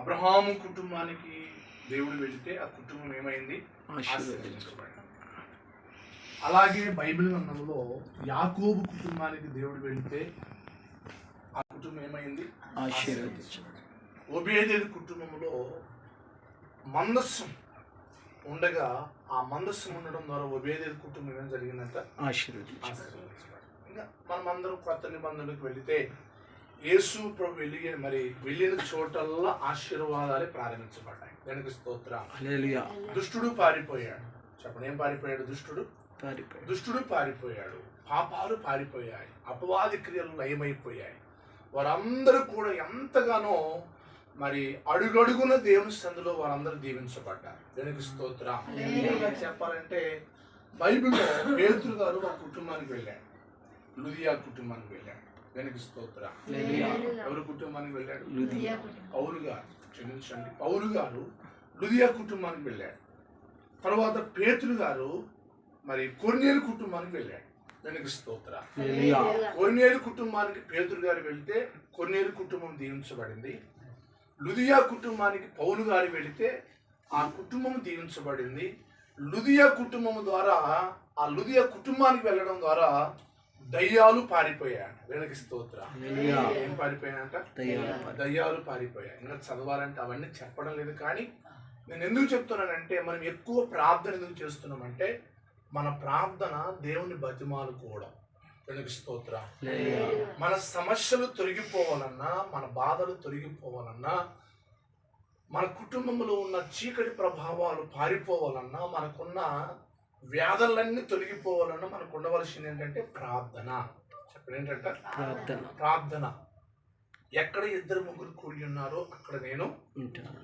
అబ్రహాము కుటుంబానికి దేవుడు వెళితే ఆ కుటుంబం ఏమైంది. అలాగే బైబిల్ గ్రంథంలో యాకోబు కుటుంబానికి దేవుడు వెళితే ఆ కుటుంబం ఏమైంది. ఒబేదేది కుటుంబంలో మందస్సం ఉండగా ఆ మందస్సం ఉండడం ద్వారా ఒబేదేది కుటుంబం ఏం జరిగిందంట ఆశీర్వదించు. ఆశీర్వదించబడింది. ఇంకా మనమందరం కొత్త నిబంధనలకు వెళితే యేసు ప్రభు వెళ్ళి మరి వెళ్ళిన చోటల్లా ఆశీర్వాదాలే ప్రారంభించబడ్డాయి. వెనుక స్తోత్రం. హల్లెలూయా. దుష్టుడు పారిపోయాడు. చెప్పండి ఏం పారిపోయాడు దుష్టుడు? పారిపోయి. దుష్టుడు పారిపోయాడు. పాపాలు పారిపోయాయి. అపవాది క్రియలు లయమైపోయాయి వారందరూ కూడా ఎంతగానో మరి అడుగడుగున దేవుని సందులో వారందరూ దీవించబడ్డారు. వెనుక స్తోత్రం. చెప్పాలంటే బైబిల్లో పేతురు గారు ఒక కుటుంబానికి వెళ్ళాడు లుదియా కుటుంబానికి వెళ్ళాడు వెనుక స్తోత్రం? హల్లెలూయా. ఎవరు కుటుంబానికి వెళ్ళాడు? లుదియా. పౌరు గారు క్షమించండి పౌరు గారు లుదియా కుటుంబానికి వెళ్ళాడు. తర్వాత పేతురు గారు మరి కొన్నేరు కుటుంబానికి వెళ్ళాడు. వెనుక స్తోత్ర? హల్లెలూయా. కొన్నేరు కుటుంబానికి పేతురు గారు వెళ్తే కొన్నేరు కుటుంబం దీవించబడింది. లుదియా కుటుంబానికి పౌలు గారు వెళితే ఆ కుటుంబం దీవించబడింది. లుదియా కుటుంబం ద్వారా ఆ లుదియా కుటుంబానికి వెళ్ళడం ద్వారా దయ్యాలు పారిపోయాడు వెనక స్తోత్ర. ఏం పారిపోయాయంట? దయ్యాలు పారి- దయ్యాలు పారిపోయాయి. ఇంకా చదవాలంటే అవన్నీ చెప్పడం లేదు కానీ నేను ఎందుకు చెప్తున్నానంటే మనం ఎక్కువ ప్రార్థన ఎందుకు చేస్తున్నామంటే మన ప్రార్థన దేవుని బతిమాలుకోవడం. వెనుక స్తోత్ర. మన సమస్యలు తొలగిపోవాలన్నా మన బాధలు తొలగిపోవాలన్నా మన కుటుంబంలో ఉన్న చీకటి ప్రభావాలు పారిపోవాలన్నా మనకున్న వ్యాధులన్నీ తొలగిపోవాలన్నా మనకు ఉండవలసింది ఏంటంటే ప్రార్థన. చెప్పండి ఏంటంటే ప్రార్థన. ప్రార్థన. ఎక్కడ ఇద్దరు ముగ్గురు కూడి ఉన్నారో అక్కడ నేను.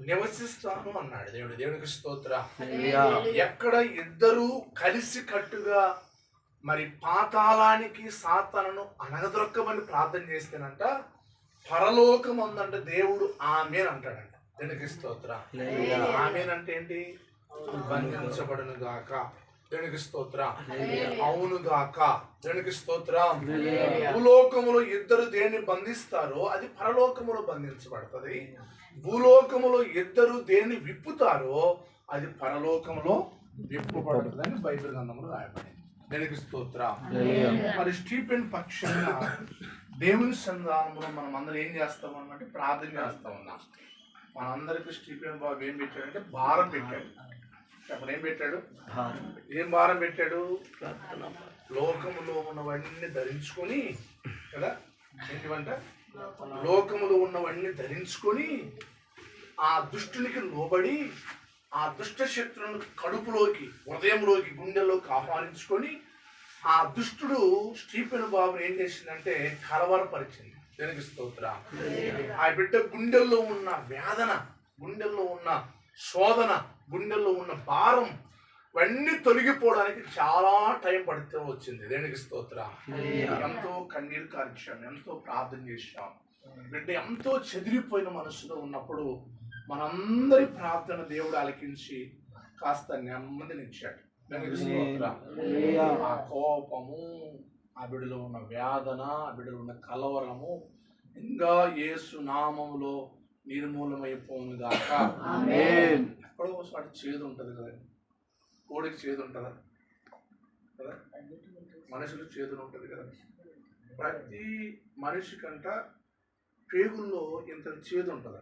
నివసిస్తాను అన్నాడు దేవుడు. దేవునికి స్తోత్ర. ఎక్కడ ఇద్దరు కలిసి కట్టుగా మరి పాతాళానికి సాతాను అనగదొరక్కమని ప్రార్థన చేస్తేనంట పరలోకం ఉందంటే దేవుడు ఆమెన్ అంటాడంట. దేవునికి స్తోత్ర. హల్లెలూయా. ఆమెన్ అంటే ఏంటి? బంధించబడును గాక. దేవునికి స్తోత్ర. అవును గాక దేవునికి స్తోత్రం. భూలోకములో ఇద్దరు దేన్ని బంధిస్తారో అది పరలోకములో బంధించబడుతుంది. భూలోకములో ఇద్దరు దేన్ని విప్పుతారో అది పరలోకములో విప్పబడుతుంది అని బైబిల్ గ్రంథంలో రాయబడింది. దేనికి స్తోత్రం. మరి స్టీఫెన్ పక్షంగా దేవుని సంధానంలో మనం అందరం ఏం చేస్తాం అన్నమాట? ప్రార్థన చేస్తా ఉన్నాం. మనందరికి స్టీఫెన్ బాబు ఏం పెట్టాడంటే భారం పెట్టాడు. అప్పుడు ఏం పెట్టాడు. ఏం భారం పెట్టాడు? ప్రార్థన లోకములో ఉన్నవన్నీ ధరించుకొని కదా? ఏంటివంట లోకములో ఉన్నవన్నీ ధరించుకొని ఆ దుష్టునికి లోబడి ఆ దుష్ట శక్తులను కడుపులోకి హృదయంలోకి గుండెల్లోకి ఆహ్వానించుకొని ఆ దుష్టుడు స్టీఫెన్ బాబుని ఏం చేసిందంటే కలవరపరిచింది. దేనికి స్తోత్ర? ఆ బిడ్డ గుండెల్లో ఉన్న వేదన గుండెల్లో ఉన్న శోధన గుండెల్లో ఉన్న భారం ఇవన్నీ తొలగిపోవడానికి చాలా టైం పడుతూ వచ్చింది. దేనికి స్తోత్ర? ఎంతో కన్నీరు కార్చాం ఎంతో ప్రార్థన చేశాం. బిడ్డ ఎంతో చెదిరిపోయిన మనసులో ఉన్నప్పుడు మనందరి ప్రార్థన దేవుడు ఆలకించి కాస్త నెమ్మదినిచ్చాడు దానికి స్తోత్రం. హల్లెలూయా. ఆ కోపము ఆ బిడ్డలో ఉన్న వేదన ఆ బిడ్డలో ఉన్న కలవరము ఇంకా యేసు నామములో నిర్మూలమైపోను గాక. ఎక్కడో ఒకసారి చేదు ఉంటుంది కదా. కోడికి చేదు ఉంటుందా కదా? మనుషులకు చేదు ఉంటుంది కదా. ప్రతి మనిషికంట పేగుల్లో ఇంత చేదు ఉంటుంది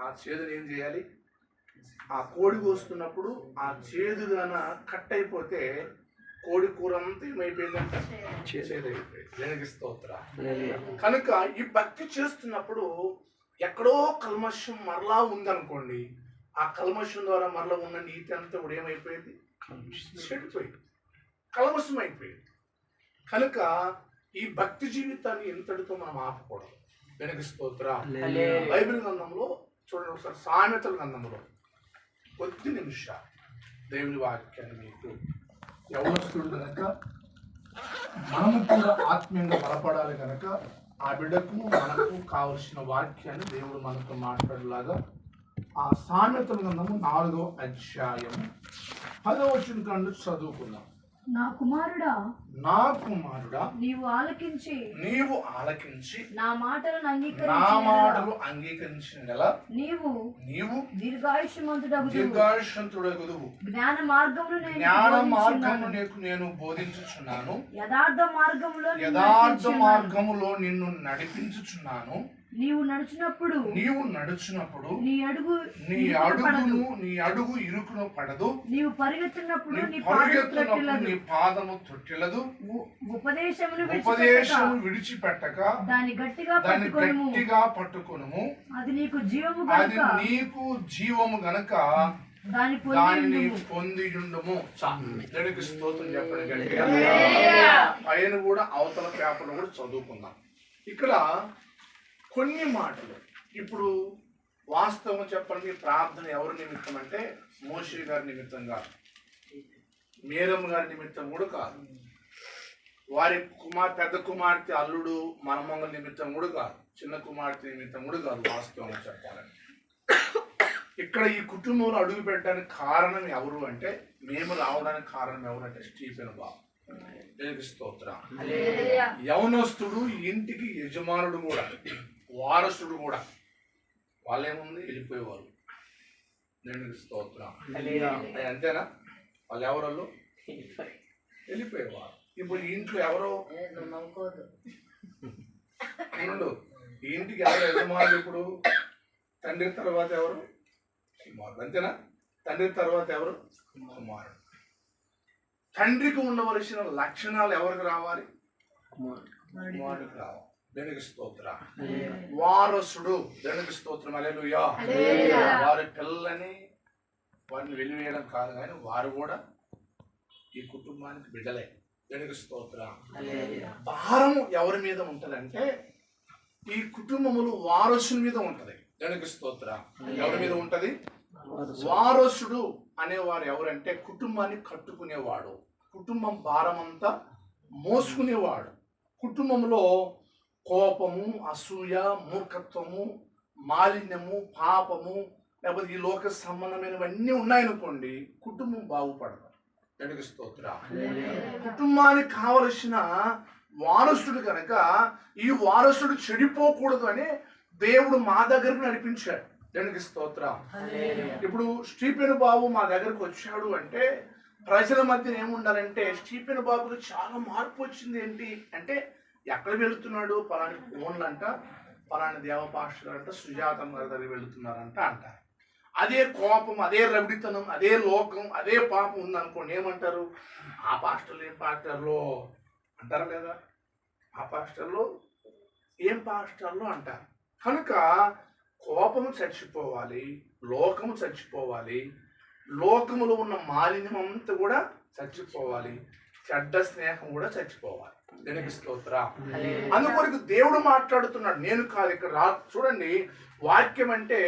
ఆ చేదుని ఏం చేయాలి? ఆ కోడి కోస్తున్నప్పుడు ఆ చేదు గాన కట్ అయిపోతే కోడి కూర అంతా ఏమైపోయిందంట చేదు. అయిపోయింది. దేనికి స్తోత్ర. కనుక ఈ భక్తి చేస్తున్నప్పుడు ఎక్కడో కల్మషం మరలా ఉందనుకోండి ఆ కల్మషం ద్వారా మరలా ఉన్న నీతి అంతా కూడా ఏమైపోయింది? చెడిపోయింది. కల్మషం అయిపోయింది కనుక ఈ భక్తి జీవితాన్ని ఎంతటితో మనం ఆపకూడదు. వెనక స్తోత్ర. బైబిల్ గ్రంథంలో చూడండి ఒకసారి సామెతల గ్రంథంలో. కొద్ది నిమిషాలు దేవుని వాక్యాన్ని మీకు యవనస్తుడు మనము కూడా ఆత్మీయంగా బలపడాలి కనుక ఆ బిడ్డకు మనకు కావలసిన వాక్యాన్ని దేవుడు మనతో మాట్లాడేలాగా ఆ సామెతల గ్రంథము నాలుగో అధ్యాయం పదవచన కండు చదువుకుందాం. నా కుమారుడా నా కుమారుడా నీవు ఆలకించి నీవు ఆలకించి నా మాటలను నా అంగీకరించి మాటలు అంగీకరించిన నెల నీవు నీవు దీర్ఘాయుష్మంతుడగు దీర్ఘాయుషంతుడగుదువు జ్ఞాన మార్గమును నేను జ్ఞాన నీకు మార్గము బోధించున్నాను. నీకు నేను బోధించుచున్నాను. యథార్థ మార్గములో నిన్ను యథార్థ. మార్గములో నిన్ను నడిపించుచున్నాను. నీవు నడుచున్నప్పుడు నీవు నడుచున్నప్పుడు నీ అడుగు నీ. అడుగును నీ అడుగు ఇరుకును పడదు. నీవు పరిగెత్తున్నప్పుడు నీ త్రొట్టిల్లదు. నీ పాదము తొట్టిల్లదు ఉ- ఉపదేశమును ఉపదేశం విడిచిపెట్టక. విడిచిపెట్టక. దాన్ని గట్టిగా దాన్ని గట్టిగా పట్టుకొనుము. అది నీకు జీవము అది నీకు జీవము గనక. దాని దానిని పొంది పొందియుండము. దేవునికి స్తోత్రం చెప్పండి పైన కూడా అవతల పేపర్లు కూడా చదువుకుందాం. ఇక్కడ కొన్ని మాటలు. ఇప్పుడు వాస్తవం చెప్పండి ప్రార్థన ఎవరి నిమిత్తం అంటే మోషి గారి నిమిత్తం కాదు. మేరమ్మ గారి నిమిత్తం కూడా కాదు. వారి కుమార్ పెద్ద కుమార్తె అల్లుడు మనమంగళ నిమిత్తం కూడా కాదు. చిన్న కుమార్తె నిమిత్తం కూడా కాదు వాస్తవంగా చెప్పాలంటే. ఇక్కడ ఈ కుటుంబంలో అడుగు పెట్టడానికి కారణం ఎవరు అంటే మేము రావడానికి కారణం ఎవరు అంటే స్టీఫెన్ బాబు. స్తోత్రం. యవనస్తుడు ఇంటికి యజమానుడు కూడా. వారసుడు కూడా. వాళ్ళేముంది? వెళ్ళిపోయేవారు దేవునికి స్తోత్రం. అంతేనా? వాళ్ళు ఎవరు వెళ్ళిపోయేవారు. ఇప్పుడు ఇంట్లో ఎవరో? ఉండు. ఇంటికి ఎవరు యజమానులు ఇప్పుడు? తండ్రి తర్వాత ఎవరు? కుమారుడు. అంతేనా? తండ్రి తర్వాత ఎవరు? కుమారుడు. తండ్రికి ఉండవలసిన లక్షణాలు ఎవరికి రావాలి? కుమారుడికి రావాలి. దేనికి స్తోత్ర? వారసుడు దేనికి స్తోత్రం? అలెలుయా వారి పిల్లలని వారిని వెలివేయడం కాదు కానీ వారు కూడా ఈ కుటుంబానికి బిడ్డలే. దేనికి స్తోత్ర? భారం ఎవరి మీద ఉంటదంటే ఈ కుటుంబములు వారసుని మీద ఉంటది. దేనికి స్తోత్ర? ఎవరి మీద ఉంటది? వారసుడు. అనేవారు ఎవరంటే కుటుంబాన్ని కట్టుకునేవాడు. కుటుంబం భారం అంతా మోసుకునేవాడు. కుటుంబంలో కోపము అసూయ మూర్ఖత్వము మాలిన్యము పాపము లేకపోతే ఈ లోక సంబంధమైనవన్నీ ఉన్నాయనుకోండి కుటుంబం బాగుపడదు. వెనుక స్తోత్ర. కుటుంబానికి కావలసిన వారసుడు కనుక ఈ వారసుడు చెడిపోకూడదు అని దేవుడు మా దగ్గరకు నడిపించాడు. దేవునికి స్తోత్రం. ఇప్పుడు స్టీఫెన్ బాబు మా దగ్గరకు వచ్చాడు అంటే ప్రజల మధ్య ఏముండాలంటే స్టీఫెన్ బాబుకి చాలా మార్పు వచ్చింది ఏంటి అంటే ఎక్కడ వెళుతున్నాడు? పలాని కోన్లంట అంట పలాని దేవపాషలు అంట సుజాతమ్మ గారి దగ్గర వెళుతున్నారంట అంటారు అదే కోపం అదే రవిడితనం అదే లోకం అదే పాపం ఉందనుకోండి ఏమంటారు? ఆ పాస్టర్లు ఏం పాస్టర్లో అంటారు లేదా? ఆ పాస్టర్లో ఏం పాస్టర్లో అంటారు? కనుక కోపము చచ్చిపోవాలి లోకము చచ్చిపోవాలి లోకములో ఉన్న మాలిన్యం అంతా కూడా చచ్చిపోవాలి చెడ్డ స్నేహం కూడా చచ్చిపోవాలి. దీనికి స్తోత్ర అందుకొరకు దేవుడు మాట్లాడుతున్నాడు. నేను కాదు ఇక్కడ రా చూడండి వాక్యం అంటే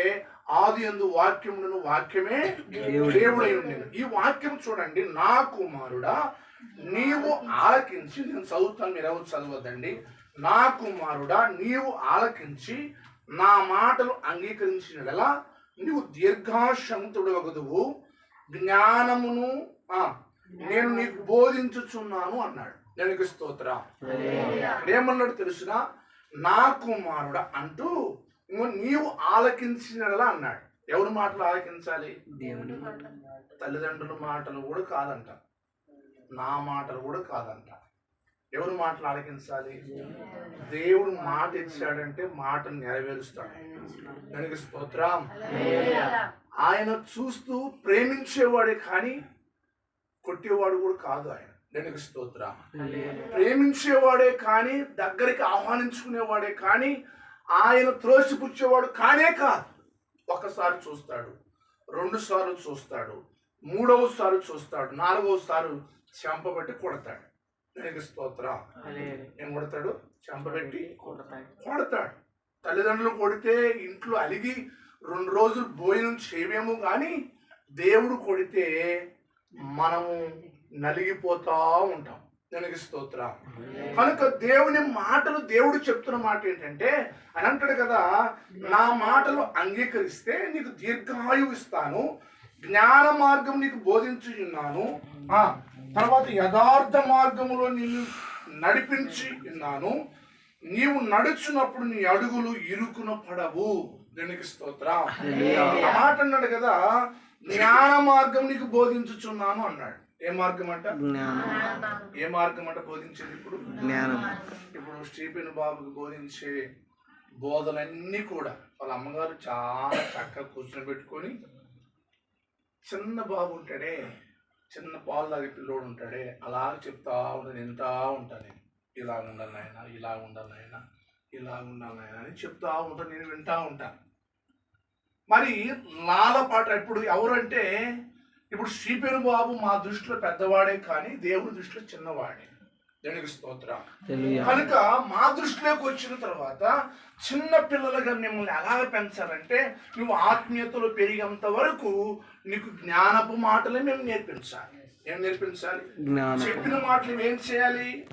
ఆది అందు వాక్యమును వాక్యమే దేవుడై ఉండేది ఈ వాక్యం చూడండి నా కుమారుడా నీవు ఆలకించి నేను చదువుతాను మీరు ఎవరు చదవద్దండి. నా కుమారుడా నీవు ఆలకించి నా మాటలు అంగీకరించినలా నీవు దీర్ఘాశంతుడవగదువు జ్ఞానమును ఆ, నేను నీకు బోధించుచున్నాను అన్నాడు. నేను స్తోత్ర ఏమన్నాడు తెలుసిన? నా కుమారుడా అంటూ ఇంకో నీవు ఆలకించినలా అన్నాడు. ఎవరి మాటలు ఆలకించాలి? తల్లిదండ్రుల మాటలు కూడా కాదంట. నా మాటలు కూడా కాదంట. ఎవరి మాటలు ఆలకించాలి? దేవుడు మాట ఇచ్చాడంటే మాటను నెరవేరుస్తాడు. దానికి స్తోత్రం ఆయన చూస్తూ ప్రేమించేవాడే కానీ కొట్టేవాడు కూడా కాదు ఆయన. దానికి స్తోత్రం. ప్రేమించేవాడే కానీ దగ్గరికి ఆహ్వానించుకునేవాడే కానీ ఆయన త్రోసిపుచ్చేవాడు కానే కాదు. ఒకసారి చూస్తాడు రెండు సార్లు చూస్తాడు మూడవసారి చూస్తాడు నాలుగవసారి చెంపబెట్టి కొడతాడు. దానికి స్తోత్రం. ఏం కొడతాడు? చెంపబెట్టి కొడతాడు. తల్లిదండ్రులు కొడితే ఇంట్లో అలిగి రెండు రోజులు భోజనం చేయమేమో కానీ దేవుడు కొడితే మనము నలిగిపోతా ఉంటాం. దానికి స్తోత్రం. కనుక దేవుని మాటలు దేవుడు చెప్తున్న మాట ఏంటంటే అని అంటాడు కదా నా మాటలు అంగీకరిస్తే నీకు దీర్ఘాయువు ఇస్తాను జ్ఞాన మార్గం నీకు బోధించున్నాను ఆ, తర్వాత యథార్థ మార్గములో నిన్ను నడిపించి ఉన్నాను నీవు నడుచున్నప్పుడు నీ అడుగులు ఇరుకున పడవు. దీనికి స్తోత్రం. మాట అన్నాడు కదా జ్ఞాన మార్గం నీకు బోధించుచున్నాను అన్నాడు. ఏ మార్గం అంట? జ్ఞానం. ఏ మార్గం అంట బోధించేది ఇప్పుడు? జ్ఞానం. ఇప్పుడు స్టీఫెన్ బాబుకి బోధించే బోధలన్నీ కూడా వాళ్ళ అమ్మగారు చాలా చక్కగా కూర్చొని పెట్టుకొని చిన్న బాబు ఉంటాడే చిన్న పాలు తాగే పిల్లోడు ఉంటాడే అలా చెప్తా ఉంటుంది వింటా ఉంటాను నేను. ఇలా ఉండాలి నాయన ఇలా ఉండాలి నాయన ఇలా ఉండాలి నాయన అని చెప్తా ఉంటాను నేను వింటా ఉంటాను మరి లాలపాట ఇప్పుడు ఎవరంటే ఇప్పుడు శ్రీపేరు బాబు మా దృష్టిలో పెద్దవాడే కానీ దేవుడి దృష్టిలో చిన్నవాడే. దేవునికి స్తోత్రం. కనుక మా దృష్టిలోకి వచ్చిన తర్వాత చిన్న పిల్లలుగా మిమ్మల్ని ఎలా పెంచాలంటే నువ్వు ఆత్మీయతలో పెరిగేంత వరకు నీకు జ్ఞానపు మాటలే మేము నేర్పించాలి. ఏం నేర్పించాలి? చెప్పిన మాటలు ఏం చేయాలి?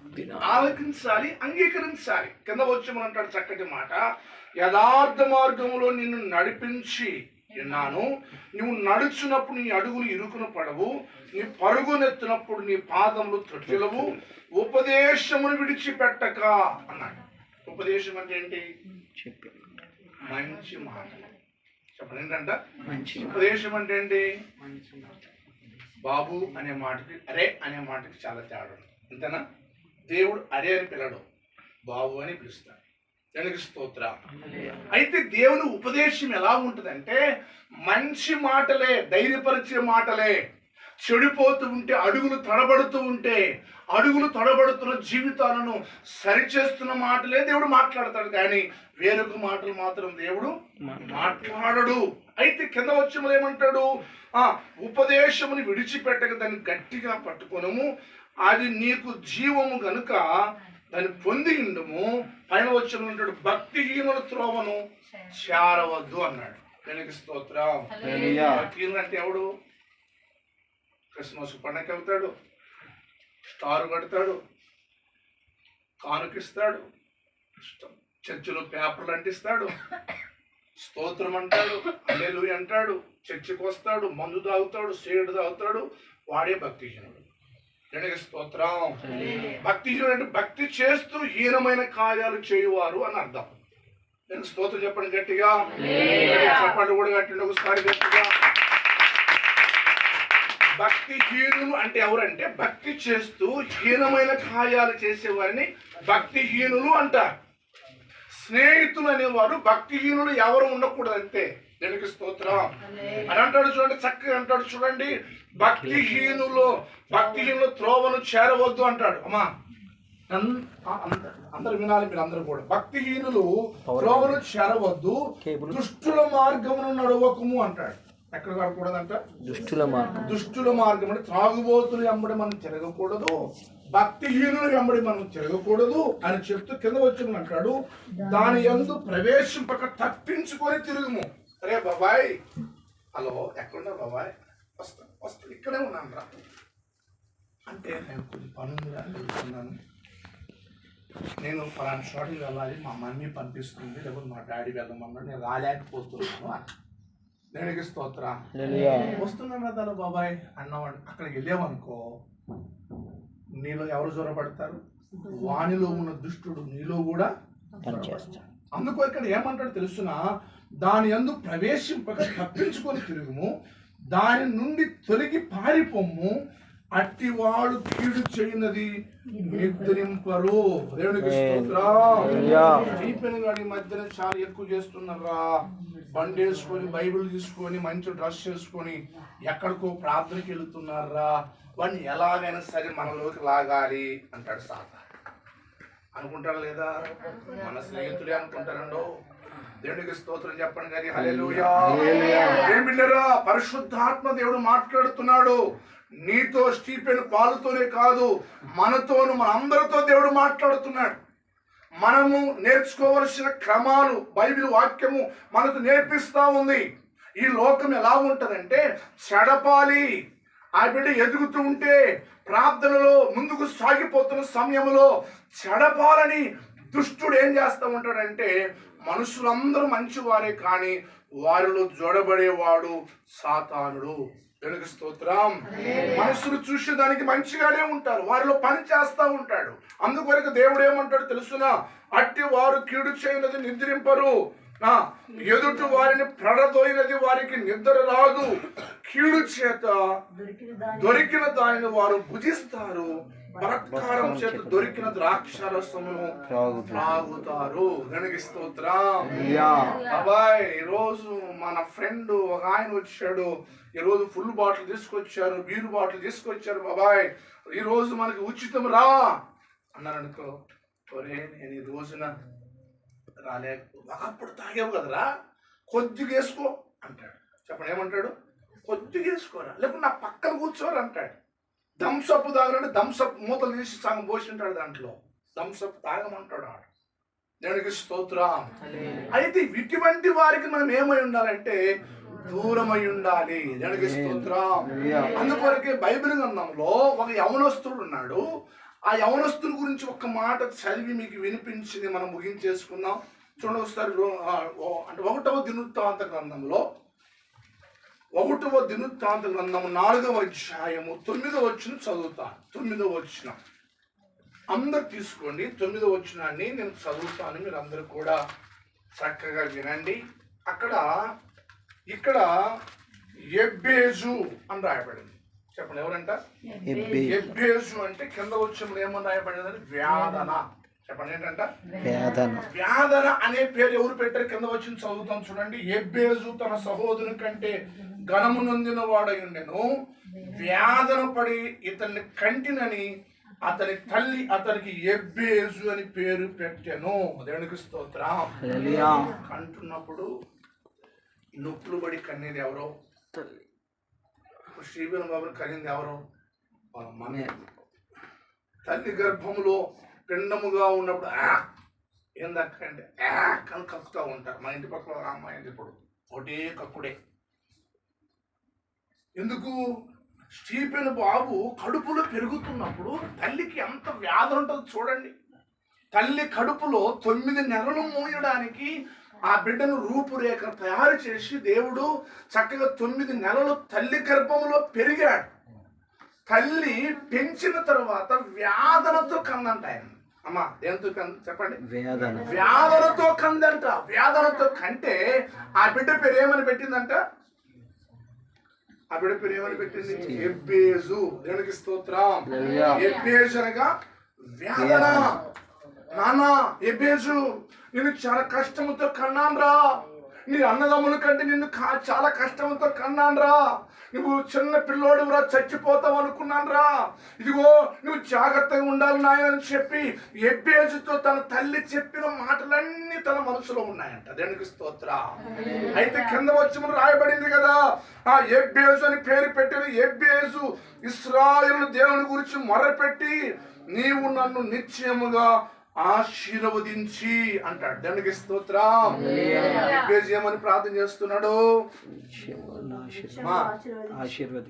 ఆలకించాలి అంగీకరించాలి. కింద వచ్చి అంటాడు చక్కటి మాట. యథార్థ మార్గంలో నిన్ను నడిపించి ఉన్నాను నువ్వు నడుచున్నప్పుడు నీ అడుగులు ఇరుకున పడవు. నీ పరుగునెత్తినప్పుడు నీ పాదములు తొట్టిలవు. ఉపదేశమును విడిచిపెట్టక అన్నాడు. ఉపదేశం అంటే ఏంటి? మంచి మాట. చెప్పండి ఏంటంట? మంచి ఉపదేశం అంటే ఏంటి? మంచి మాట. బాబు అనే మాటకి అరే అనే మాటకి చాలా తేడా. అంతేనా? దేవుడు అరే అని పిలడు. బాబు అని పిలుస్తాడు. దానికి స్తోత్ర. అయితే దేవుని ఉపదేశం ఎలా ఉంటుందంటే మంచి మాటలే ధైర్యపరిచే మాటలే చెడిపోతూ ఉంటే అడుగులు తడబడుతూ ఉంటే అడుగులు తడబడుతున్న జీవితాలను సరిచేస్తున్న మాటలే దేవుడు మాట్లాడతాడు. కానీ వేరొక మాటలు మాత్రం దేవుడు మాట్లాడడు. అయితే కింద వచ్చి ఏమంటాడు? ఆ ఉపదేశముని విడిచిపెట్టక దాన్ని గట్టిగా పట్టుకొనము. అది నీకు జీవము గనుక దాన్ని పొంది ఉండము పైన వచ్చి ఉంటాడు భక్తిహీనుల త్రోవను చేరవద్దు అన్నాడు. దానికి స్తోత్రం. భక్తిహీనులు అంటే ఎవడు? క్రిస్మస్ పండగకి వెళ్తాడు. స్టార్ కడతాడు. కానుకిస్తాడు. చర్చిలో పేపర్లు అంటిస్తాడు. స్తోత్రం అంటాడు. అల్లెలు అంటాడు. చర్చికి వస్తాడు మందు తాగుతాడు. సేడు తాగుతాడు. వాడే భక్తిహీనుడు. దీనికి స్తోత్రం. భక్తిహీనుడు అంటే భక్తి చేస్తూ హీనమైన కార్యాలు చేయువారు అని అర్థం. నేను స్తోత్రం చెప్పండి గట్టిగా. చెప్పండి కూడా గట్టిగా ఒకసారి గట్టిగా. భక్తి హీనులు అంటే ఎవరంటే భక్తి చేస్తూ హీనమైన కార్యాలు చేసేవారిని భక్తిహీనులు అంటారు. స్నేహితులు అనేవారు భక్తిహీనులు ఎవరు ఉండకూడదు అంతే దీనికి స్తోత్రం. అని అంటాడు చూడండి చక్కగా అంటాడు చూడండి. భక్తిహీనులు భక్తిహీనులు త్రోవను చేరవద్దు అంటాడు. అమ్మా. అందరు వినాలి మీరు అందరూ కూడా. భక్తిహీనులు త్రోవను చేరవద్దు దుష్టుల మార్గమును నడవకము అంటాడు. ఎక్కడ కడకూడదంట దుష్టుల మార్గం. దుష్టుల మార్గం అంటే త్రాగుబోతులు వెంబడి మనం తిరగకూడదు భక్తిహీనులు వెంబడి మనం తిరగకూడదు అని చెప్తూ కింద వచ్చిన అంటాడు దాని ఎందు ప్రవేశింపక తప్పించుకొని తిరుగుము. అరే బాబాయ్. హలో ఎక్కడున్నా బాబాయ్? వస్తా వస్తా ఇక్కడే ఉన్నాను రా. అంటే నేను కొంచెం పనుందిరా వెళ్తున్నాను నేను ఫలానా చోటకి వెళ్ళాలి మా మమ్మీ పంపిస్తుంది లేకపోతే మా డాడీ వెళ్ళమన్నాడు నేను రాలేకపోతున్నాను దేనికి స్తోత్రం. వస్తున్నాను కదా బాబాయ్ అన్నవాడు. అక్కడికి వెళ్ళామనుకో నీలో ఎవరు జ్వరపడతారు వానిలో ఉన్న దుష్టుడు నీలో కూడా అందుకు ఇక్కడ ఏమంటాడు తెలుసునా? దాని యందు ప్రవేశింపక తప్పించుకొని తిరుగుము. దాని నుండి తొలగి పారిపోము. అట్టివాడు కీడు చేయనది నిద్రింపరు. దేవునికి గారి మధ్యన చాలా ఎక్కువ చేస్తున్నారా బండి వేసుకొని బైబిల్ తీసుకొని మంచి డ్రెస్ చేసుకొని ఎక్కడికో ప్రార్థనకి వెళుతున్నారా వాడిని ఎలాగైనా సరే మనలోకి లాగాలి అంటాడు సాత అనుకుంటారా లేదా? మన స్నేహితులే అనుకుంటారండో? దేవుడికి స్తోత్రం చెప్పండి కానీ హల్లెలూయా. ఏం బిడ్డరా? పరిశుద్ధాత్మ దేవుడు మాట్లాడుతున్నాడు. నీతో స్టీఫెన్ పాలుతోనే కాదు మనతోను మన అందరితో దేవుడు మాట్లాడుతున్నాడు. మనము నేర్చుకోవలసిన క్రమాలు బైబిల్ వాక్యము మనకు నేర్పిస్తా ఉంది. ఈ లోకం ఎలా ఉంటదంటే చెడపాలి. ఆ బిడ్డ ఎదుగుతూ ఉంటే ప్రార్థనలో ముందుకు సాగిపోతున్న సమయంలో చెడపాలని దుష్టుడు ఏం చేస్తూ ఉంటాడంటే మనుషులందరూ మంచివారే కానీ వారిలో జోడబడేవాడు సాతానుడు. వెనుక స్తోత్రం. మనుషులు చూసేదానికి మంచిగానే ఉంటారు. వారిలో పని చేస్తా ఉంటాడు. అందుకొరకు దేవుడు ఏమంటాడు తెలుసునా? అట్టి వారు కీడు చేయనది నిద్రింపరు. నా ఎదుటి వారిని ప్రడదోయినది వారికి నిద్ర రాదు. కీడు చేత దొరికిన దానిని వారు భుజిస్తారు. బలత్కారం చేత దొరికిన ద్రాక్ష రసమును త్రాగుతారు. గణకి స్తోత్రం. అబ్బాయి ఈరోజు మన ఫ్రెండ్ ఒక ఆయన వచ్చాడు. ఈరోజు ఫుల్ బాటిల్ తీసుకొచ్చారు బీరు బాటిల్ తీసుకొచ్చారు బాబాయ్. ఈ రోజు మనకి ఉచితం రా. అన్నారు అనుకో ఒరే నేను ఈ రోజున రాలేక ఒకప్పుడు తాగేవు కదరా. కొద్దిగా వేసుకో అంటాడు. చెప్పండి ఏమంటాడు? కొద్దిగా వేసుకోరా లేకపోతే నా పక్కన కూర్చోరు అంటాడు. థమ్సప్ తాగనంటే థమ్సప్ మూతలు తీసి సగం పోసింటాడు దాంట్లో. థమ్సప్ తాగమంటాడు ఆడు. దేవునికి స్తోత్రం. అయితే ఇటువంటి వారికి మనం ఏమై ఉండాలంటే దూరమై ఉండాలి. దేవునికి స్తోత్రం. అందుకొరకే బైబిల్ గ్రంథంలో ఒక యవనస్తుడు ఉన్నాడు. ఆ యవనస్తుని గురించి ఒక మాట చదివి మీకు వినిపించింది మనం ముగించేసుకుందాం. చూడండి ఒకసారి అంటే ఒకటవ దినుత్తాంత గ్రంథంలో ఒకటవ దినుత్తాంత గ్రంథం నాలుగవ అధ్యాయము తొమ్మిదవ వచ్చిన చదువుతాను తొమ్మిదవ వచ్చిన అందరు తీసుకోండి. తొమ్మిదవ వచ్చినాన్ని నేను చదువుతాను. మీరు అందరూ కూడా చక్కగా వినండి. అక్కడ ఇక్కడ ఎబ్బేజు అని రాయబడింది. చెప్పండి ఎవరంట? ఎబ్బే ఎబ్బేజు అంటే కింద వచ్చినప్పుడు ఏమని రాయబడింది వ్యాధన. చెప్పండి ఏంటంట? వేదన వ్యాధన అనే పేరు ఎవరు పెట్టారు? కింద వచ్చిన చదువుతాం చూడండి. ఎబ్బేజు తన సహోదరుని కంటే ఘనము నొందిన వాడై ఉండెను వ్యాధన పడి ఇతన్ని కంటినని అతని తల్లి అతనికి ఎబ్బేజు అని పేరు పెట్టెను. దేవునికి స్తోత్రం. కంటున్నప్పుడు నొప్పులు పడి కన్నీది ఎవరో? శ్రీవీరం బాబుని కనింది ఎవరో? వాళ్ళ మమ్మే తల్లి గర్భములో పిండముగా ఉన్నప్పుడు ఆ! ఏందక్కంటే ఆ! అని కక్కుతూ ఉంటారు. మా ఇంటి పక్కన అమ్మాయి ఇప్పుడు. ఒకటే కక్కుడే. ఎందుకు? స్టీఫెన్ బాబు కడుపులో పెరుగుతున్నప్పుడు తల్లికి ఎంత వ్యాధి ఉంటుందో చూడండి. తల్లి కడుపులో తొమ్మిది నెలలు మోయడానికి ఆ బిడ్డను రూపురేఖ తయారు చేసి దేవుడు చక్కగా తొమ్మిది నెలలు తల్లి గర్భములో పెరిగాడు. తల్లి పెంచిన తర్వాత వ్యాధనతో కందంట ఆయన. అమ్మా దేంతో కంద చెప్పండి. వ్యాధనతో కందంట. వ్యాధనతో కంటే ఆ బిడ్డ పేరు ఏమని పెట్టిందంట? ఆ బిడ్డ పేరు ఏమని పెట్టింది? ఎబ్బేజు దేవునికి స్తోత్రం. ఎబ్బేజు అనగా వ్యాధన నాన్న ఎబ్బేజు నేను చాలా కష్టంతో కన్నాన్రా నీ అన్నదమ్ముల కంటే నిన్ను కా- చాలా కష్టంతో కన్నాన్రా. నువ్వు చిన్న పిల్లోడురా చచ్చిపోతావు అనుకున్నానురా. ఇదిగో నువ్వు జాగ్రత్తగా ఉండాలి నాయన అని చెప్పి ఎబ్బేజుతో తన తల్లి చెప్పిన మాటలన్నీ తన మనసులో ఉన్నాయంట. దేనికి స్తోత్ర. అయితే కింద వచ్చి రాయబడింది కదా ఆ ఎబ్బేజు అని పేరు పెట్టిన ఎబ్బేజు ఇస్రాయేలు దేవుని గురించి మొరపెట్టి నీవు నన్ను నిశ్చయముగా ఆశీర్వదించి అంటాడు. దానికి స్తోత్రం. ఏమని ప్రార్థన చేస్తున్నాడు?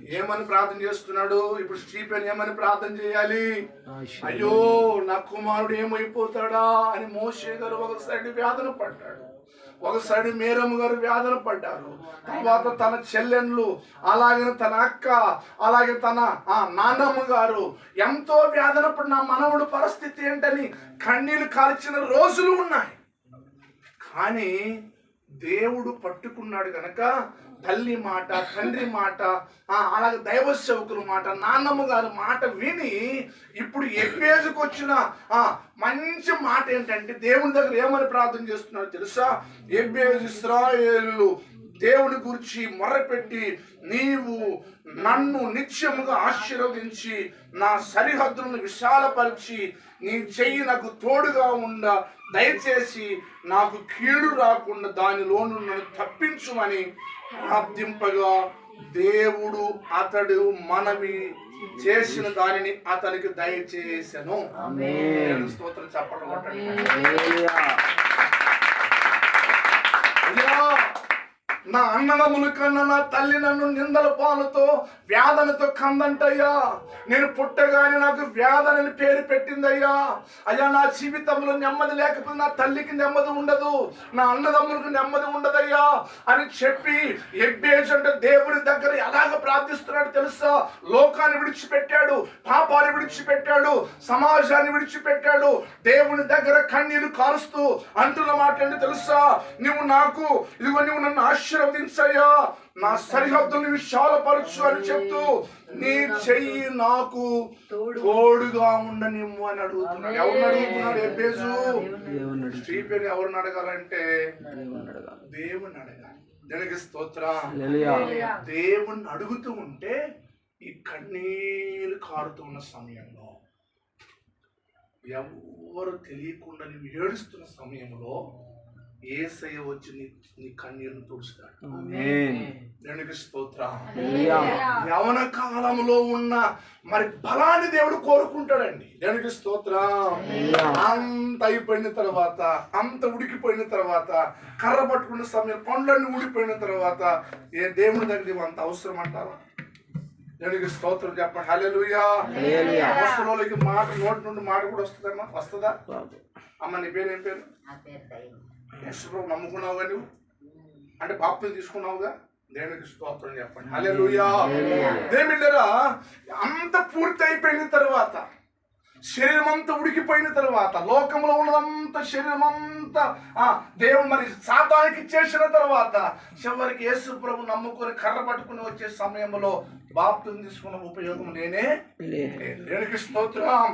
ఏమని ప్రార్థన చేస్తున్నాడు? ఇప్పుడు స్టీఫెన్ ఏమని ప్రార్థన చేయాలి? అయ్యో నా కుమారుడు ఏమైపోతాడా అని మోషే గారు ఒక సైడ్ వ్యాధన పడ్డాడు. ఒక సైడ్ మేరమ్మ గారు వ్యాధన పడ్డారు. తర్వాత తన చెల్లెన్లు అలాగే తన అక్క అలాగే తన ఆ నాన్నమ్మ గారు ఎంతో వ్యాధన పడిన మనవుడు పరిస్థితి ఏంటని కన్నీళ్ళు కాల్చిన రోజులు ఉన్నాయి. కానీ దేవుడు పట్టుకున్నాడు కనుక తల్లి మాట తండ్రి మాట అలాగే దైవ సేవకుల మాట నాన్నమ్మ గారి మాట విని ఇప్పుడు ఎబ్బేజుకు వచ్చిన మంచి మాట ఏంటంటే దేవుని దగ్గర ఏమని ప్రార్థన చేస్తున్నారు తెలుసా? ఎబ్బేజ్ ఇస్రాయేలు దేవుని గురించి మొరపెట్టి నీవు నన్ను నిత్యముగా ఆశీర్వదించి నా సరిహద్దులను విశాలపరిచి నీ చెయ్యి నాకు తోడుగా ఉండ దయచేసి నాకు కీడు రాకుండా దానిలో నన్ను తప్పించుమని ప్రార్థింపగా దేవుడు అతడు మనవి చేసిన దానిని అతనికి దయచేసెను. స్తోత్రం చెప్పడం కొట్టండి. హల్లెలూయా అయ్యా నా అన్నదమ్ముల కన్నా నా తల్లి నన్ను నిందల పాలతో వ్యాధనతో కందంటయ్యా. నేను పుట్టగానే నాకు వ్యాధనని పేరు పెట్టిందయ్యా. అయ్యా నా జీవితంలో నెమ్మది లేకపోతే నా తల్లికి నెమ్మది ఉండదు. నా అన్నదమ్ములకు నెమ్మది ఉండదయ్యా అని చెప్పి ఎబ్బేజ్ అంటే దేవుడి దగ్గర ఎలాగ ప్రార్థిస్తున్నాడు తెలుసా? లోకాన్ని విడిచిపెట్టాడు పాపాన్ని విడిచిపెట్టాడు సమాజాన్ని విడిచిపెట్టాడు దేవుని దగ్గర కన్నీరు కారుస్తూ అంటున్న మాట ఏంటి తెలుసా? నువ్వు నాకు ఇదిగో నువ్వు నన్ను ఆశీర్వదించయ్యా. నా సరిహద్దుల్ని విశాలపరచు అని చెప్తూ నీ చెయ్యి నాకు తోడుగా ఉండనిమ్ము అని అడుగుతున్నాడు. ఎవరిని అడుగుతున్నాడు? ఎబ్బేజు. స్టీఫెన్ ఎవరిని అడగాలంటే? దేవుని అడగాలి. దేవుని అడగాలి దేవునికి స్తోత్రం. దేవుణ్ణి అడుగుతూ ఉంటే ఈ కన్నీరు కారుతున్న సమయంలో ఎవరు తెలియకుండా నీవు ఏడుస్తున్న సమయంలో ఏసయ్య వచ్చి నీ నీ కన్నీరును తుడుస్తాడు. ఆమేన్. దేవునికి స్తోత్రం. హల్లెలూయా. యవన కాలంలో ఉన్న మరి బలాన్ని దేవుడు కోరుకుంటాడండి. దేవునికి స్తోత్రం. అంత అయిపోయిన తర్వాత అంత ఉడికిపోయిన తర్వాత కర్ర పట్టుకున్న సమయం పండ్లన్నీ ఊడిపోయిన తర్వాత ఏ దేవుని దగ్గర అంత అవసరం అంటావా? దేవునికి స్తోత్రం చెప్పండి. హల్లెలూయా. హల్లెలూయా. అవసరంలోకి మాట నోటి నుండి మాట కూడా వస్తుందమ్మా? వస్తుందా. అమ్మ నీ పేరు ఏం పేరు యశ్వ్రభు నమ్ముకున్నావుగా నువ్వు అంటే బాప్తిని తీసుకున్నావుగా? దేవునికి స్తోత్రం చెప్పండి. హల్లెలూయా. దేవుళ్ళరా అంత పూర్తి అయిపోయిన తర్వాత శరీరం అంతా ఉడికిపోయిన తర్వాత లోకంలో ఉన్నదంతా శరీరం అంతా దేవుడు మరి సాతానికి ఇచ్చేసిన తర్వాత చివరికి యేసు ప్రభు నమ్ముకొని కర్ర పట్టుకుని వచ్చే సమయంలో బాప్తిని తీసుకున్న ఉపయోగం నేనే. లే. దేవునికి స్తోత్రం.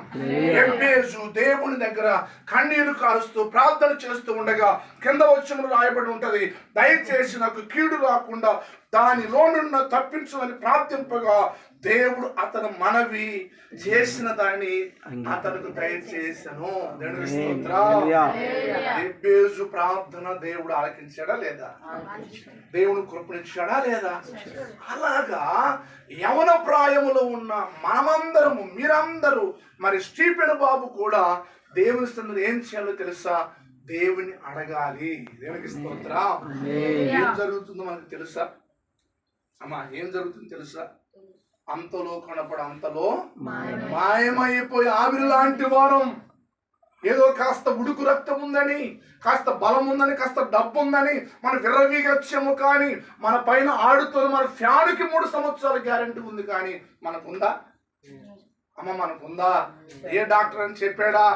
ఎబ్బేజు దేవుని దగ్గర కన్నీరు కారుస్తూ ప్రార్థన చేస్తూ ఉండగా కింద వచ్చిన రాయబడి ఉంటది దయచేసి నాకు కీడు రాకుండా దానిలో నుండి తప్పించమని ప్రార్థింపగా దేవుడు అతను మనవి చేసిన దాన్ని అతనికి దయచేసను దేవునికి స్తోత్రం. హల్లెలూయా. ఎబ్బేజు ప్రార్థన దేవుడు ఆలకించాడా లేదా? దేవుని కృపణించాడా లేదా? అలాగా యవన ప్రాయములో ఉన్న మనమందరము మీరందరూ మరి స్టీఫెన్ బాబు కూడా దేవుని స్థానంలో ఏం చేయాలో తెలుసా? దేవుని అడగాలి. దేవునికి స్తోత్రం. ఏం జరుగుతుందో మనకు తెలుసా? అమ్మా ఏం జరుగుతుందో తెలుసా? అంతలో కనపడ అంతలో మాయమైపోయి ఆవిరి లాంటి వారం. ఏదో కాస్త ఉడుకు రక్తం ఉందని కాస్త బలం ఉందని కాస్త డబ్బు ఉందని మన విర్రవీగత్యము కానీ మన పైన ఆడుతున్న మన ఫ్యాన్కి మూడు సంవత్సరాల గ్యారంటీ ఉంది కానీ మనకుందా? అమ్మ మనకుందా? ఏ డాక్టర్ అని చెప్పాడా?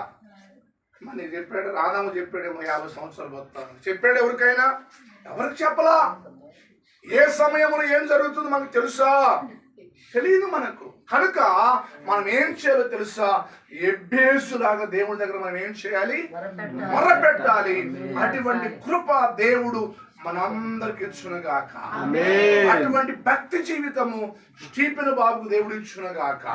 మన చెప్పాడు రాదాము చెప్పాడేమో యాభై సంవత్సరాలు బతాను చెప్పాడు ఎవరికైనా? ఎవరికి చెప్పలా? ఏ సమయంలో ఏం జరుగుతుందో మనకు తెలుసా? తెలియదు మనకు. కనుక మనం ఏం చేయాలో తెలుసా? ఎబ్బేసులాగా దేవుడి దగ్గర మనం ఏం చేయాలి? మొరపెట్టాలి. అటువంటి కృప దేవుడు మనందరికి ఇచ్చునుగాక. అటువంటి భక్తి జీవితము స్టీఫెన్ బాబుకు దేవుడు ఇచ్చునుగాక.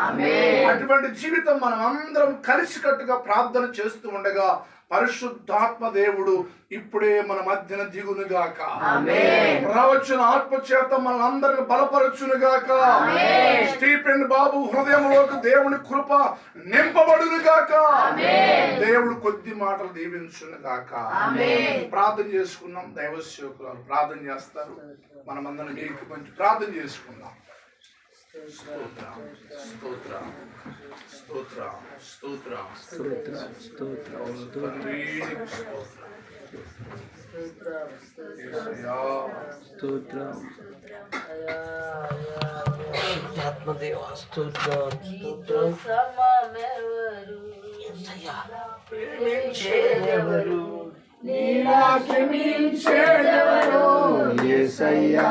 అటువంటి జీవితం మనం అందరం కలిసికట్టుగా ప్రార్థన చేస్తూ ఉండగా పరిశుద్ధాత్మ దేవుడు ఇప్పుడే మన మధ్యన దిగునుగాక. ప్రవచన ఆత్మ చేత మన అందరిని బలపరచునుగాక. స్టీఫెన్ బాబు హృదయంలోకి దేవుని కృప నింపబడునుగాక. దేవుడు కొద్ది మాటలు దీవించునుగాక. ప్రార్థన చేసుకుందాం. దైవ సేవకురాలు ప్రార్థన చేస్తారు. మనమందరం మీకు మంచి ప్రార్థన చేసుకుందాం. స్తోత్రం స్తోత్రం స్తోత్రం స్తోత్రం స్తోత్ర స్తోత్ర తండ్రి, నీకు స్తోత్రం. యేసయ్యా, స్తోత్ర ఆత్మదేవ స్తోత్ర ప్రేమించేదెవరు నీలా క్షమించేదెవరు? యేసయ్యా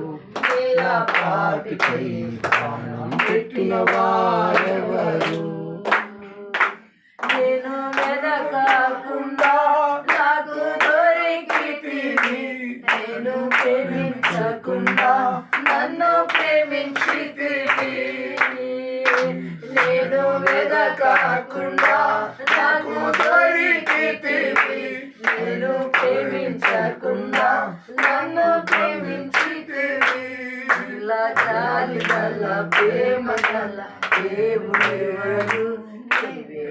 నీలా పాపికై ప్రాణం పెట్టిన వారెవరు? నేను వెదకకుండా నాకు దొరికి నేను ప్రేమించకుండా నన్ను ప్రేమించితివి. నేను వెదకకుండా నాకు దొరికితివి. నేను ప్రేమించకుండా ప్రేమ గల దేవుడెవరు నీవే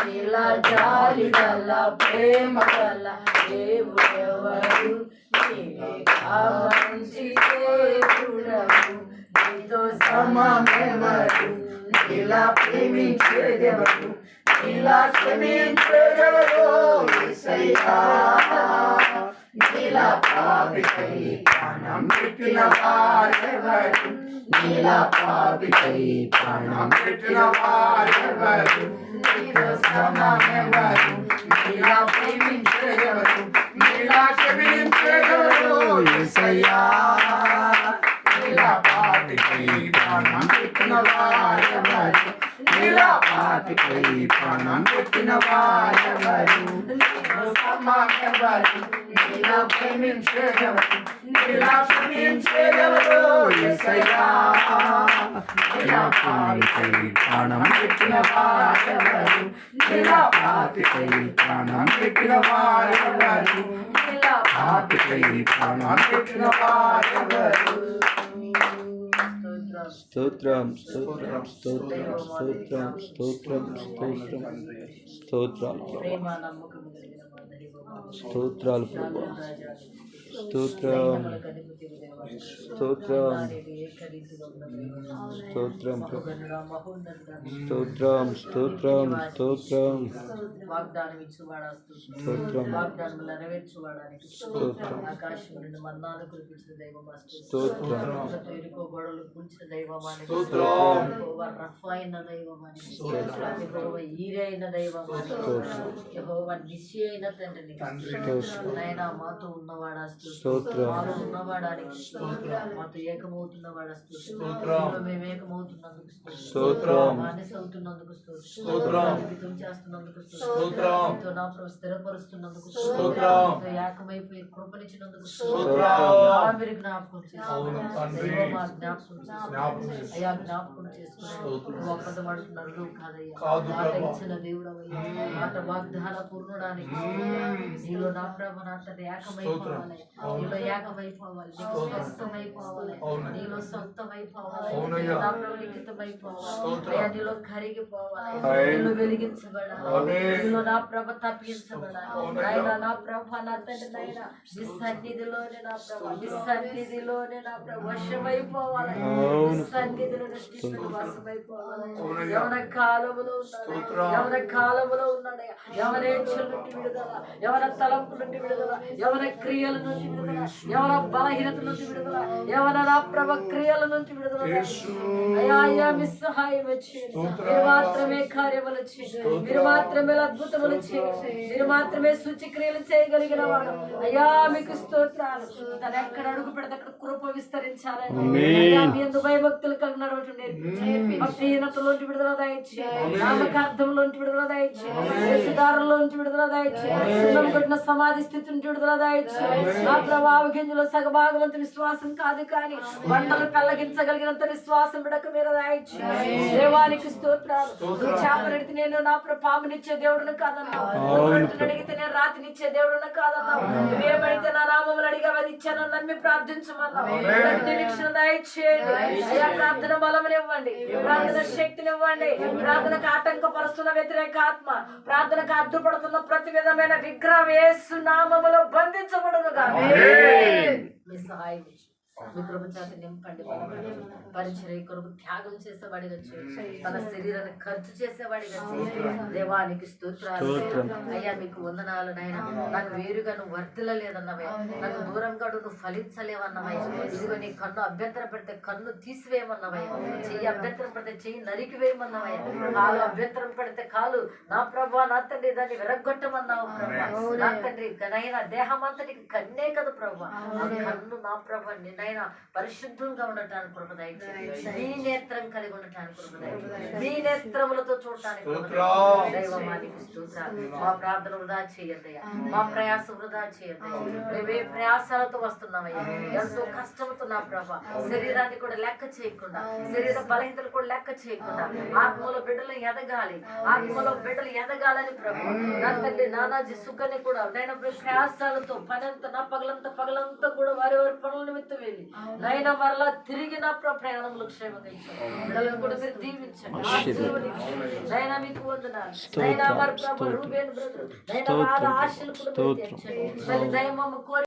నీలా జాలి గల ప్రేమ గల దేవుడెవరు నీవే కావనుంచి దేవుడవు నీతో సమమెవరు నీలా ప్రేమించేదెవరు నీలా క్షమించేదెవరు పాపికై ప్రాణం పెట్టిన వారెవరు నీలా పాపికై ప్రాణం పెట్టిన వారెవరు నీలో సమానెవరు నీలా ప్రేమించేదెవరు నీలా ప్రాణం పెట్టిన వారెవరు ప్రాణం పెట్టిన వారెవరు నీలో నీలా ప్రేమించేదెవరు నీలా క్షమించేదెవరు యేసయ్యా ఇలా పాపికై ప్రాణం పెట్టిన వారెవరు ఇలా పాపికై ప్రాణం పెట్టిన వారెవరు నీలా ప్రాణం పెట్టిన వారెవరు స్తోత్రం స్తోత్రం స్తోత్రం స్తోత్రం స్తోత్రం స్తోత్రం. ప్రేమ స్తోత్రాలు ప్రభా స్తోత్రం స్తోత్రం స్తోత్రం స్తోత్రం స్తోత్రం స్తోత్రం వాగ్దానం ఇచ్చువాడా స్తోత్రం. స్తోత్రం వాగ్దానం నెరవేర్చువాడానికి స్తోత్రం. ఆకాశం నుండి మన్నాను కురిపించిన దైవమా స్తోత్రం. పేరుకో గొడవలు కూల్చిన దైవమానికి స్తోత్రం. రఫా అయిన స్తోత్రం. యెహోవా నిశి అయిన స్తోత్రం. నాయనా మాతో ఉన్నవాడా స్తోత్రం. స్తోత్రం. మాతో ఏకమవుతున్నవాడా ఏకమవుతున్నందుకు స్తోత్రం. అవుతున్నందుకు స్తోత్రం. చేస్తున్నందుకు స్తోత్రం. నా స్థిరపరుస్తున్నందుకు స్తోత్రం. ఏకమైపోయి కృపనిచ్చినందుకు స్తోత్రం. మీరు జ్ఞాపకం జ్ఞాపకం. అయ్యా జ్ఞాపకం చేసుకుని స్తోత్రం. నువ్వు అబద్ధం ఆడుతున్నారు నువ్వు కాదయ్యా. ఇచ్చిన దేవుడు మాట వాగ్దాన పూర్ణుడానికి నీలో నా ప్రభ నా ఏకమైపోవాలి. నీలో స్వస్థమైపోవాలి అవును. నీలో సొంతమైపోవాలి లిఖితమైపోవాలి నీలో కరిగిపోవాలి. ఆమేన్. నీలో వెలిగించబడాలి. ఆమేన్. నీలో నా ప్రభ తప్పించబడాలి. నా ప్రభ నా తండ్రి నాయన. నీ సన్నిధిలోనే నా ప్రభ. నీ సన్నిధిలోనే నా ప్రభ. వశమైపోవాలి. అవును. నీ సన్నిధిలోనే కృష్ణుడు వశమైపోవాలి అవునయ్యా. యవన కాలములో ఉన్నాడు స్తోత్రం. యవన కాలములో నుండి విడుదల. యవన తలంపు నుండి విడుదల. యవన క్రియల నుండి యవన బలహీనత నుండి విడుదల? యవన నా ప్రభ క్రియల నుండి విడుదల. అయ్యా అయ్యా మీ సహాయం చేయండి మీరు మాత్రమే కార్యములు చేయండి మీరు మాత్రమే అద్భుతములు చేయండి మీరు మాత్రమే సూచక్రియలు చేయగలిగిన వాడు. అయ్యా మీకు స్తోత్రాలు. తన ఎక్కడ అడుగు పెడితే అక్కడ కృప విస్తరించాలని. యందు భయభక్తులు కలిగిన రోజు నేర్పించండి భక్తిహీనతలోంచి విడుదల దయచేయండి నామకార్థంలోంచి విడుదల దయచేయండి వేషధారంలోంచి విడుదల దయచేయండి కొట్టిన సమాధి స్థితి నుంచి విడుదల దయచేయండి నా ప్రభావ గింజలో సగభాగవంత విశ్వాసం కాదు కానీ బండలు పెళ్ళగించగలిగినంత విశ్వాసం విడక మీరు దయచేయండి దేవానికి స్తోత్రాలు. నువ్వు నేను నా ప్రభు పామునిచ్చే దేవుడును కాదన్నావు. అడిగితే నేను రాతినిచ్చే దేవుడును కాదన్నావు. నువ్వేమడిగితే నా నామములు అడిగా అది ఇచ్చాను నమ్మి ప్రార్థించమన్నావు. నిరీక్షణ దయచేయండి. అయ్యా ప్రార్థన బలమునివ్వండి. ప్రార్థన శక్తినివ్వండి. ప్రార్థనకు ఆటంకపరుస్తున్న వ్యతిరేక ఆత్మ ప్రార్థనకు అడ్డుపడుతున్న ప్రతి విధమైన విగ్రహం యేసు నామములో బంధించబడునుగా మీ సహాయం చేయండి. నింపండి. పరిచర్య కొరకు త్యాగం చేసేవాడిగా చేయండి తన శరీరాన్ని ఖర్చు చేసేవాడిగా చేయండి దేవానికి స్తోత్రాలు. అయ్యా మీకు వందనాలు నాయన. నాకు వేరుగా నువ్వు వర్తిల్లలేదన్నవే నాకు దూరంగా నువ్వు ఫలించలేవన్నవే ఇదిగో నీ కన్ను అభ్యంతరం పెడితే కన్ను తీసివేయమన్నవే చెయ్యి అభ్యంతరం పెడితే చెయ్యి నరికివేయమన్నవే కాలు అభ్యంతరం పెడితే కాలు. నా ప్రభా నా తండ్రి దాన్ని విరగొట్టమన్నావు ప్రభా. నా తండ్రి నైనా దేహం అంతటికి కన్నే కదా ప్రభా. కన్ను నా ప్రభా నిన్న నైనా పరిశుద్ధంగా ఉండటానికి కృప దయచేయండి. మీ నేత్రం కలిగి ఉండటానికి కృప దయచేయండి. మీ నేత్రములతో చూడటానికి మా ప్రార్థన వృధా చేయద్దయ్యా మా ప్రయాస వృధా చేయద్దయ్యా మేమే ప్రయాసాలతో వస్తున్నామయ్యా. ఎంతో కష్టంతో నా ప్రభా శరీరాన్ని కూడా లెక్క చేయకుండా శరీర బలహీనతలు కూడా లెక్క చేయకుండా ఆత్మలో బిడ్డలు ఎదగాలి. ఆత్మలో బిడ్డలు ఎదగాలని ప్రభు. నా తండ్రి నానాజీ సుఖని కూడా నేను ప్రయాసాలతో పనంతా నా పగలంతా పగలంతా కూడా వారి వారి పనుల నిమిత్తం వెళ్ళి నైనా మరలా తిరిగి నా ప్ర- ప్రయాణంలో క్షేమంగా ఇచ్చాను కూడా మీరు దీవించండి. నైనా మీకు వందనాలు. నైనా మరి ప్రభు రూబేన్ బ్రదర్ నైనా వాళ్ళ ఆశలు కూడా దయమమ్మ కోరి